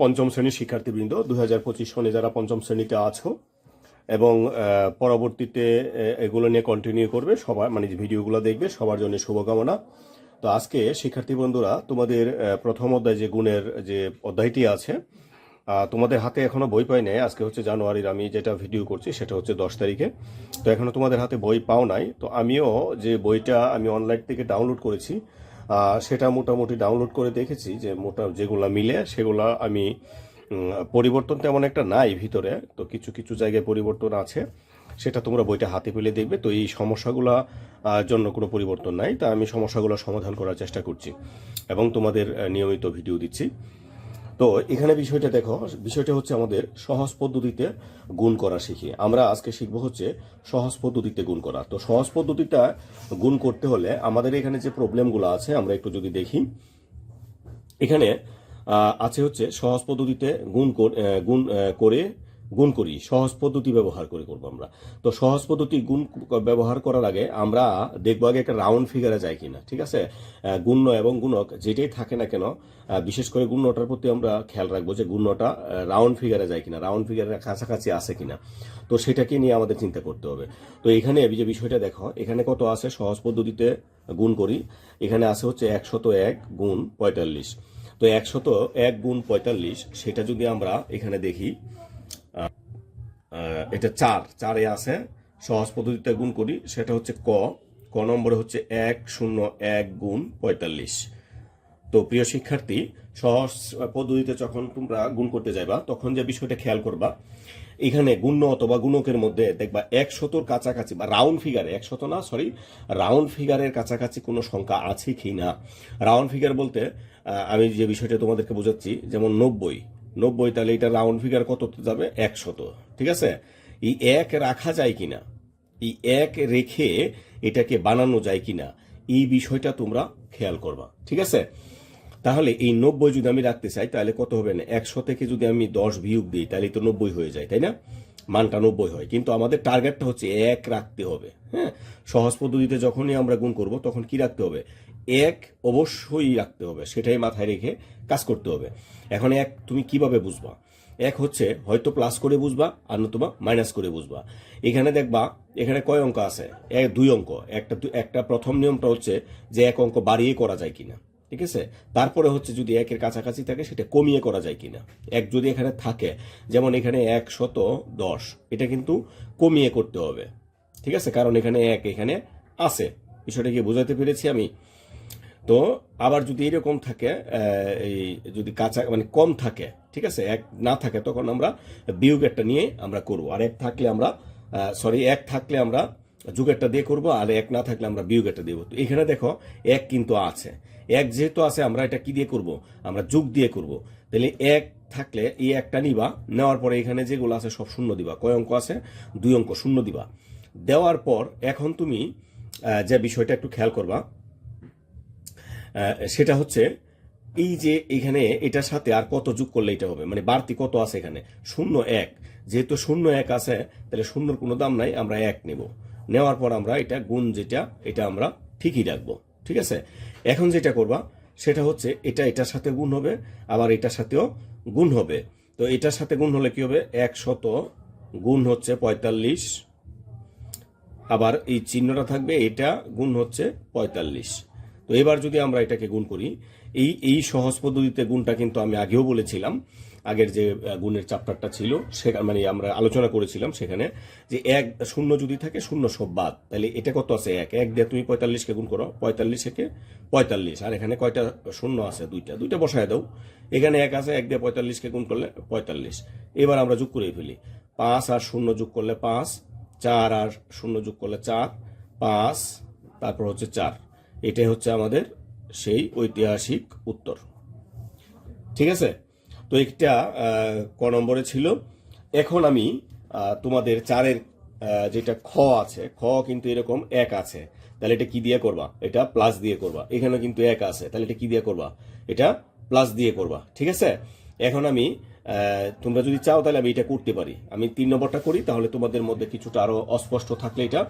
পঞ্চম শ্রেণির শিক্ষার্থীবৃন্দ, দুই হাজার পঁচিশ সনে যারা পঞ্চম শ্রেণীতে আছো এবং পরবর্তীতে এগুলো নিয়ে কন্টিনিউ করবে, সবার মানে ভিডিওগুলো দেখবে, সবার জন্য শুভকামনা। তো আজকে শিক্ষার্থী বন্ধুরা, তোমাদের প্রথম অধ্যায় যে গুণের যে অধ্যায়টি আছে তোমাদের হাতে এখনও বই পাই নাই। আজকে হচ্ছে জানুয়ারির, আমি যেটা ভিডিও করছি সেটা হচ্ছে দশ তারিখে। তো এখনও তোমাদের হাতে বই পাও নাই। তো আমিও যে বইটা আমি অনলাইন থেকে ডাউনলোড করেছি সেটা মোটামুটি ডাউনলোড করে দেখেছি যে মোটা, যেগুলো মিলে সেগুলা আমি পরিবর্তন তেমন একটা নাই ভিতরে। তো কিছু কিছু জায়গায় পরিবর্তন আছে, সেটা তোমরা বইটা হাতে পেলে দেখবে। তো এই সমস্যাগুলো জন্য কোনো পরিবর্তন নাই। তা আমি সমস্যাগুলো সমাধান করার চেষ্টা করছি এবং তোমাদের নিয়মিত ভিডিও দিচ্ছি। তো এখানে বিষয়টা দেখো, বিষয়টা হচ্ছে আমাদের সহজ পদ্ধতিতে গুণ করা শিখি। আমরা আজকে শিখব হচ্ছে সহজ পদ্ধতিতে গুণ করা। তো সহজ পদ্ধতিটা গুণ করতে হলে আমাদের এখানে যে প্রবলেমগুলো আছে, আমরা একটু যদি দেখি। এখানে আছে হচ্ছে সহজ পদ্ধতিতে গুণ গুণ করে গুণ করি, সহজ পদ্ধতি ব্যবহার করে করব আমরা। তো সহজ পদ্ধতি গুণ ব্যবহার করার আগে আমরা দেখব আগে একটা রাউন্ড ফিগারে যায় কিনা, ঠিক আছে? গুণ্য এবং গুণক যেটাই থাকে না কেন বিশেষ করে গুণ্যটার প্রতি আমরা খেয়াল রাখব যে গুণ্যটা রাউন্ড ফিগারে যায় কিনা রাউন্ড ফিগারের কাছাকাছি আছে কিনা। তো সেটাকে নিয়ে আমাদের চিন্তা করতে হবে। তো এখানে যে বিষয়টা দেখো, এখানে কত আছে? সহজ পদ্ধতিতে গুণ করি। এখানে আছে হচ্ছে একশত এক গুণ পঁয়তাল্লিশ। তো একশত এক গুণ পঁয়তাল্লিশ, সেটা যদি আমরা এখানে দেখি এটা চার, চারে আছে। সহজ পদ্ধতিতে গুণ করি, সেটা হচ্ছে ক। ক নম্বরে হচ্ছে এক, শূন্য, এক গুণ পঁয়তাল্লিশ। তো প্রিয় শিক্ষার্থী, সহজ পদ্ধতিতে যখন তোমরা গুণ করতে যাইবা, তখন যে বিষয়টা খেয়াল করবা, এখানে গুণ্য অথবা গুণকের মধ্যে দেখবা একশতর কাছাকাছি বা রাউন্ড ফিগারে একশত না, সরি, রাউন্ড ফিগারের কাছাকাছি কোনো সংখ্যা আছে কি না রাউন্ড ফিগার বলতে আমি যে বিষয়টা তোমাদেরকে বোঝাচ্ছি, যেমন নব্বই। নব্বই, তাহলে এটা রাউন্ড ফিগার কত যাবে? একশত। ঠিক আছে? এই এক রাখা যায় কিনা? এই এক রেখে এটাকে বানানো যায় কিনা? এই বিষয়টা তোমরা খেয়াল করবা। ঠিক আছে? তাহলে এই নব্বই যদি আমি রাখতে চাই, তাহলে কত হবে না? একশো থেকে যদি আমি দশ বিয়োগ দিই, তাহলে তো নব্বই হয়ে যায়, তাই না? মানটা নব্বই হয়। কিন্তু আমাদের টার্গেটটা হচ্ছে এক রাখতে হবে হ্যাঁ? সহজ পদ্ধতিতে যখনই আমরা গুণ করব, তখন কি রাখতে হবে? এক অবশ্যই রাখতে হবে, সেটাই মাথায় রেখে কাজ করতে হবে। এখন এক তুমি কীভাবে বুঝবা? এক হচ্ছে হয়তো প্লাস করে বুঝবা আর নতুবা মাইনাস করে বুঝবা। এখানে দেখবা, এখানে কয় অঙ্ক আছে? এক, দুই অঙ্ক। একটা একটা প্রথম নিয়মটা হচ্ছে যে এক অঙ্ক বাড়িয়ে করা যায় কিনা, ঠিক আছে? তারপরে হচ্ছে যদি একের কাছাকাছি থাকে, সেটা কমিয়ে করা যায় কিনা। এক যদি এখানে থাকে, যেমন এখানে একশত দশ, এটা কিন্তু কমিয়ে করতে হবে, ঠিক আছে? কারণ এখানে এক এখানে আছে। বিষয়টা কি বোঝাতে পেরেছি আমি? তো আবার যদি এরকম থাকে এই যদি কাঁচা মানে কম থাকে, ঠিক আছে, এক না থাকে, তখন আমরা বিয়োগ একটা নিয়ে আমরা করব। আর এক থাকলে আমরা সরি এক থাকলে আমরা যুগেরটা দিয়ে করব, আর এক না থাকলে আমরা বিয়োগ একটা দেবো। তো এখানে দেখো, এক কিন্তু আছে। এক যেহেতু আছে, আমরা এটা কি দিয়ে করব? আমরা যুগ দিয়ে করব। তাহলে এক থাকলে এই একটা নিবা, নেওয়ার পরে এখানে যেগুলো আছে সব শূন্য দিবা। কয় অঙ্ক আছে? দুই অঙ্ক, শূন্য দিবা। দেওয়ার পর এখন তুমি যে বিষয়টা একটু খেয়াল করবা সেটা হচ্ছে এই যে এখানে এটার সাথে আর কত যোগ করলে এটা হবে? মানে বাড়তি কত আছে এখানে? শূন্য এক। যেহেতু শূন্য এক আছে, তাহলে শূন্যর কোনো দাম নাই, আমরা এক নেব। নেওয়ার পর আমরা এটা গুণ যেটা, এটা আমরা ঠিকই রাখব। ঠিক আছে? এখন যেটা করবা, সেটা হচ্ছে এটা এটার সাথে গুণ হবে, আবার এটার সাথেও গুণ হবে। তো এটার সাথে গুণ হলে কি হবে? একশত গুণ হচ্ছে পঁয়তাল্লিশ। আবার এই চিহ্নটা থাকবে, এটা গুণ হচ্ছে পঁয়তাল্লিশ। তো এবার যদি আমরা এটাকে গুণ করি, এই এই সহজ পদ্ধতিতে গুণটা কিন্তু আমি আগেও বলেছিলাম, আগের যে গুণের চ্যাপ্টারটা ছিল সেখানে মানে আমরা আলোচনা করেছিলাম সেখানে, যে এক, শূন্য যদি থাকে, শূন্য সব বাদ। তাহলে এটা কত আছে? এক। এক দিয়ে তুমি পঁয়তাল্লিশকে গুণ করো পঁয়তাল্লিশ থেকে পঁয়তাল্লিশ। আর এখানে কয়টা শূন্য আছে? দুইটা। দুইটা বসায় দাও। এখানে এক আছে, এক দিয়ে পঁয়তাল্লিশকে গুণ করলে পঁয়তাল্লিশ। এবার আমরা যোগ করে ফেলি। পাঁচ আর শূন্য যোগ করলে পাঁচ, চার আর শূন্য যোগ করলে চার, পাঁচ, তারপর হচ্ছে চার। এটাই হচ্ছে আমাদের সেই ঐতিহাসিক উত্তর। ঠিক আছে? তো একটা ক নম্বরে ছিল, এখন আমি তোমাদের চারের যেটা খ আছে, খ কিন্তু এরকম এক আছে, তাহলে এটা কি দিয়ে করবা? এটা প্লাস দিয়ে করবা। এখানে কিন্তু এক আছে, তাহলে এটা কি দিয়ে করবা? এটা প্লাস দিয়ে করবা। ঠিক আছে? এখন আমি তোমরা যদি চাও তাহলে আমি এটা করতে পারি। আমি তিন নম্বরটা করি, তাহলে তোমাদের মধ্যে কিছুটা আরও অস্পষ্ট থাকলে এটা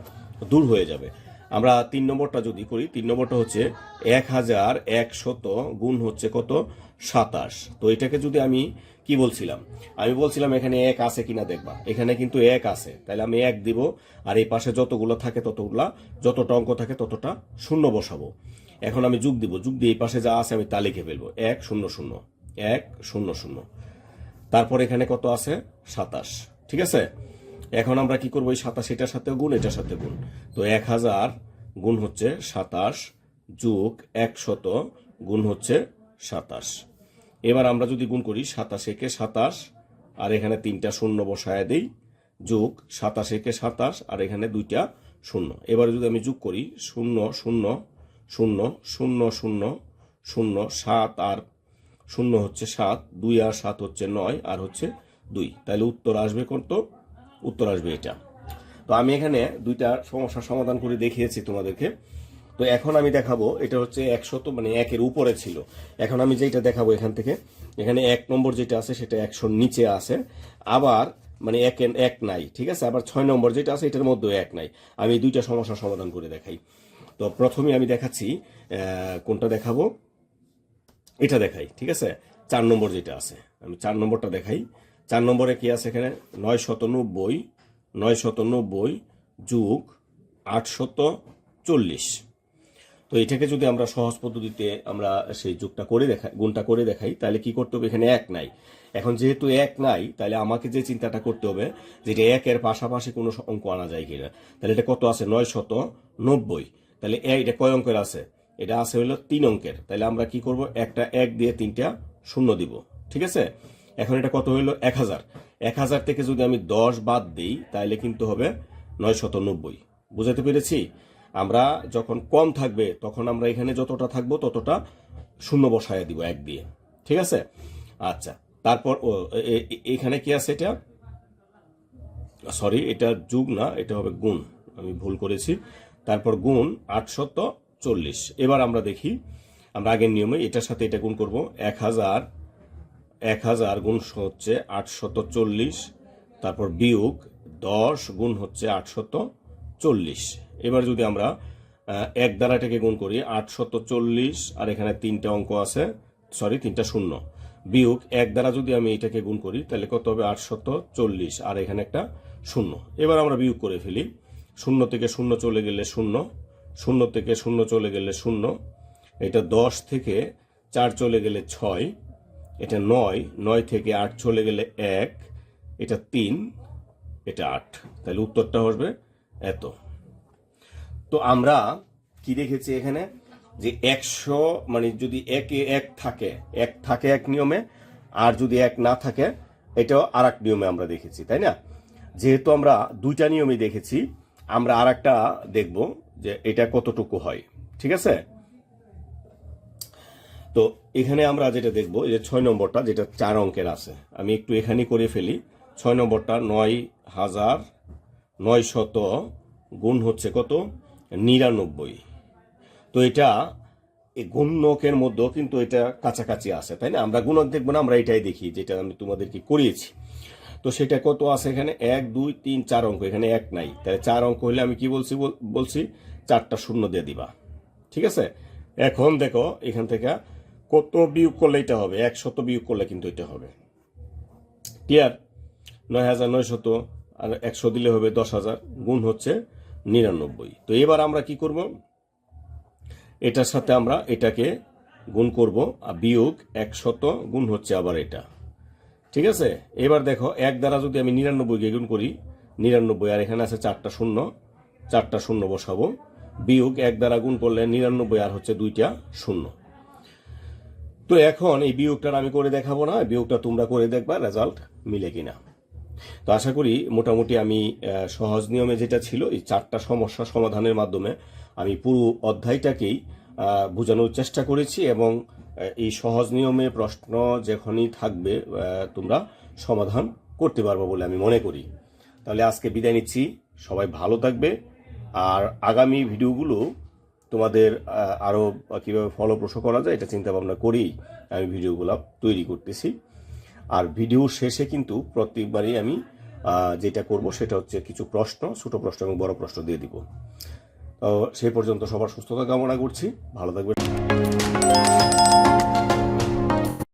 দূর হয়ে যাবে। আমরা তিন নম্বরটা যদি করি, তিন নম্বরটা হচ্ছে এক হাজার একশত গুণ হচ্ছে কত? সাতাশ। তো এটাকে যদি আমি কি বলছিলাম? আমি বলছিলাম এখানে এক আছে কিনা দেখবা। এখানে কিন্তু এক আছে। তাহলে আমি এক দিব, আর এই পাশে যতগুলো থাকে ততগুলা, যতটা অঙ্ক থাকে ততটা শূন্য বসাবো। এখন আমি যোগ দিব। যোগ দিয়ে এই পাশে যা আছে আমি তা লিখে ফেলব। এক শূন্য শূন্য। এক শূন্য শূন্য। তারপর এখানে কত আছে? সাতাশ। ঠিক আছে? এখন আমরা কি করব? এই সাতাশ এটার সাথে গুণ, এটার সাথে গুণ। তো এক হাজার গুণ হচ্ছে সাতাশ যোগ একশত গুণ হচ্ছে সাতাশ। এবার আমরা যদি গুণ করি, সাতাশ একে সাতাশ, আর এখানে তিনটা শূন্য বসায় দেই, যোগ সাতাশ একে সাতাশ, আর এখানে দুইটা শূন্য। এবারে যদি আমি যোগ করি, শূন্য শূন্য শূন্য শূন্য শূন্য শূন্য, সাত, আর শূন্য হচ্ছে সাত, দুই আর সাত হচ্ছে নয়, আর হচ্ছে দুই। তাহলে উত্তর আসবে কত? উত্তর আসবে এটা। তো আমি এখানে দুইটা সমস্যার সমাধান করে দেখিয়েছি তোমাদেরকে। তো এখন আমি দেখাবো, এটা হচ্ছে একশত মানে একের উপরে ছিল। এখন আমি যেটা দেখাবো এখান থেকে, এখানে এক নম্বর যেটা আছে সেটা একশোর নিচে আছে। আবার মানে এক এক নাই, ঠিক আছে? আবার ছয় নম্বর যেটা আছে এটার মধ্যেও এক নাই। আমি দুইটা সমস্যার সমাধান করে দেখাই। তো প্রথমে আমি দেখাচ্ছি কোনটা দেখাবো? এটা দেখাই, ঠিক আছে? চার নম্বর যেটা আছে। আমি চার নম্বরটা দেখাই। চার নম্বরে কি আছে এখানে? নয় শত নব্বই নয় শত নব্বই যুগ আটশত চল্লিশ তো এটাকে যদি আমরা সহজ পদ্ধতিতে আমরা সেই যুগটা করে দেখাই, গুণটা করে দেখাই, তাহলে কি করতে হবে? এখানে এক নাই। এখন যেহেতু এক নাই, তাহলে আমাকে যে চিন্তাটা করতে হবে, যে এটা একের পাশাপাশি কোনো অঙ্ক আনা যায় কিনা? তাহলে এটা কত আছে? নয় শত নব্বই তাহলে এটা কয় অঙ্কের আছে? এটা আছে হলো তিন অঙ্কের। তাহলে আমরা কি করব? একটা এক দিয়ে তিনটা শূন্য দিব। ঠিক আছে? এখন এটা কত হইল? এক হাজার। এক হাজার থেকে যদি আমি দশ বাদ দিই তাহলে কিন্তু হবে নয় শত নব্বই। বুঝাতে পেরেছি? আমরা যখন কম থাকবে, তখন আমরা এখানে যতটা থাকব, ততটা শূন্য বসায় দিব এক দিয়ে। ঠিক আছে? আচ্ছা তারপর এখানে কি আছে এটা? সরি, এটা যুগ না, এটা হবে গুণ। আমি ভুল করেছি। তারপর গুণ আটশত চল্লিশ। এবার আমরা দেখি, আমরা আগের নিয়মে এটার সাথে এটা গুণ করব। এক হাজার এক হাজার গুণ হচ্ছে আটশত চল্লিশ, তারপর বিয়োগ দশ গুণ হচ্ছে আটশত চল্লিশ। এবার যদি আমরা এক দ্বারাটাকে গুণ করি, আটশত চল্লিশ, আর এখানে তিনটা অঙ্ক আছে সরি তিনটা শূন্য। বিয়োগ এক দ্বারা যদি আমি এটাকে গুণ করি, তাহলে কত হবে? আটশত চল্লিশ, আর এখানে একটা শূন্য। এবার আমরা বিয়োগ করে ফেলি। শূন্য থেকে শূন্য চলে গেলে শূন্য শূন্য থেকে শূন্য চলে গেলে শূন্য, এটা দশ থেকে চার চলে গেলে ছয় এটা নয় নয় থেকে আট চলে গেলে এক, এটা তিন, এটা আট। তাহলে উত্তরটা হবে এত। তো আমরা কি দেখেছি এখানে? যে একশো মানে যদি একে এক থাকে এক থাকে এক নিয়মে, আর যদি এক না থাকে, এটাও আর এক নিয়মে আমরা দেখেছি, তাই না? যেহেতু আমরা দুইটা নিয়মই দেখেছি, আমরা আর একটা দেখব যে এটা কতটুকু হয়, ঠিক আছে? তো এখানে আমরা যেটা দেখব যে ছয় নম্বরটা, যেটা চার অঙ্কের আছে। আমি একটু এখানে করে ফেলি। ছয় নম্বরটা, নয় হাজার নয় শত গুণ হচ্ছে কত? নিরানব্বই। তো এটা গুণকের মধ্যেও কিন্তু এটা কাছাকাছি আছে, তাই না? আমরা গুণক দেখব না, আমরা এটাই দেখি, যেটা আমি তোমাদেরকে করিয়েছি। তো সেটা কত আছে এখানে? এক, দুই, তিন, চার অঙ্ক, এখানে এক নাই। তাহলে চার অঙ্ক হলে আমি কি বলছি বলছি? চারটা শূন্য দিয়ে দিবা। ঠিক আছে? এখন দেখো, এখান থেকে কত বিয়োগ করলে এটা হবে? একশত বিয়োগ করলে কিন্তু এটা হবে। ক্লিয়ার নয় হাজার নয় শত আর একশো দিলে হবে দশ হাজার, গুণ হচ্ছে নিরানব্বই। তো এবার আমরা কি করব? এটার সাথে আমরা এটাকে গুণ করব, আর বিয়োগ একশত গুণ হচ্ছে আবার এটা। ঠিক আছে? এবার দেখো, এক দ্বারা যদি আমি নিরানব্বইকে গুণ করি, নিরানব্বই, আর এখানে আছে চারটা শূন্য চারটা শূন্য বসাবো। বিয়োগ এক দ্বারা গুণ করলে নিরানব্বই আর হচ্ছে দুইটা শূন্য। তো এখন এই বিয়োগটা আমি করে দেখাবো না বিয়োগটা তোমরা করে দেখবা রেজাল্ট মিলে কিনা। তো আশা করি মোটামুটি আমি সহজ নিয়মে যেটা ছিল, এই চারটা সমস্যা সমাধানের মাধ্যমে আমি পুরো অধ্যায়টাকেই বোঝানোর চেষ্টা করেছি এবং এই সহজ নিয়মে প্রশ্ন যখনই থাকবে তোমরা সমাধান করতে পারব বলে আমি মনে করি। তাহলে আজকে বিদায় নিচ্ছি। সবাই ভালো থাকবে। আর আগামী ভিডিওগুলো তোমাদের আরও কীভাবে ফলপ্রসূ করা যায় এটা চিন্তা ভাবনা করেই আমি ভিডিওগুলো তৈরি করতেছি। আর ভিডিও শেষে কিন্তু প্রত্যেকবারই আমি যেটা করব সেটা হচ্ছে কিছু প্রশ্ন, ছোট প্রশ্ন এবং বড় প্রশ্ন দিয়ে দিব। তো সেই পর্যন্ত সবার সুস্থতা কামনা করছি। ভালো থাকবেন।